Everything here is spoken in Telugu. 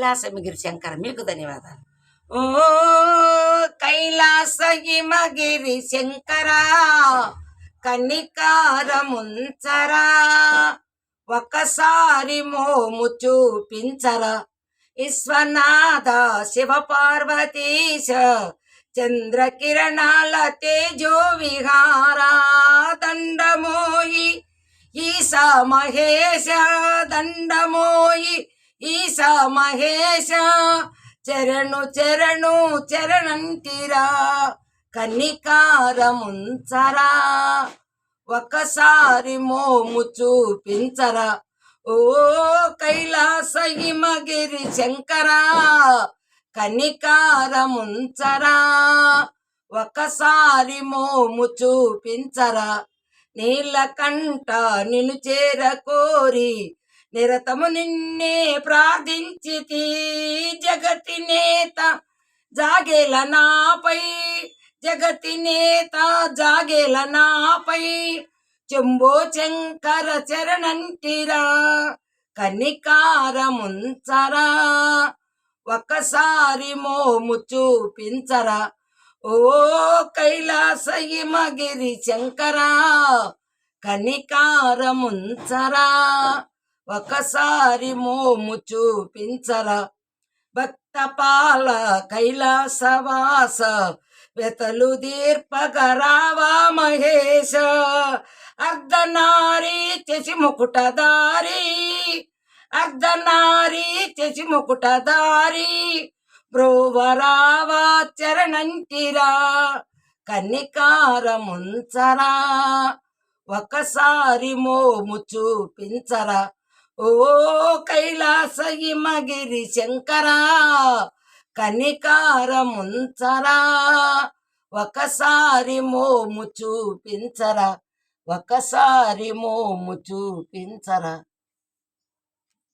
కైలాస మిగిరి శంకర మీకు ధన్యవాదాలు. ఓ కైలాస హిమగిరి శంకరా కనికారముంచరా ఒకసారి మోము చూపించరా. విశ్వనాథ శివ పార్వతీశ చంద్రకిరణాల తేజో విహారా దండమోయి ఈశ మహేశ దండమోయి ఈశా మహేశ చరణు చరణు చరణంటిరా కనికారముంచరా ఒకసారి మోము చూపించరా ఓ కైలాస హిమగిరి శంకరా కనికారముంచరా ఒకసారి మోము చూపించరా నీలకంఠ నిన్ను చేరకోరి నిరతము నిన్నే ప్రార్థించితి జగతి నేత జాగేల నాపై. జగతి నేత జాగేల నాపై. చెంబో శంకర చరణంటిరా కనికారముంచరా. ఒకసారి మోము చూపించరా ఓ కైలాసయిమగిరి శంకరా కనికారముంచరా. ఒకసారి మోము చూపించరా భక్తపాల కైలాసవాస వెతలు దీర్పగరావా మహేశ. అర్ధనారి చెసి ముకుటదారి అర్ధనారి చెసి ముకుటదారి బ్రోవరావా చరణంటిరా కన్నికారముంచరా. ఒకసారి మోము చూపించరా. ఓ కైలాస హిమగిరి శంకరా కనికారముంచరా ఒకసారి మోము చూపించరా ఒకసారి మోము చూపించరా.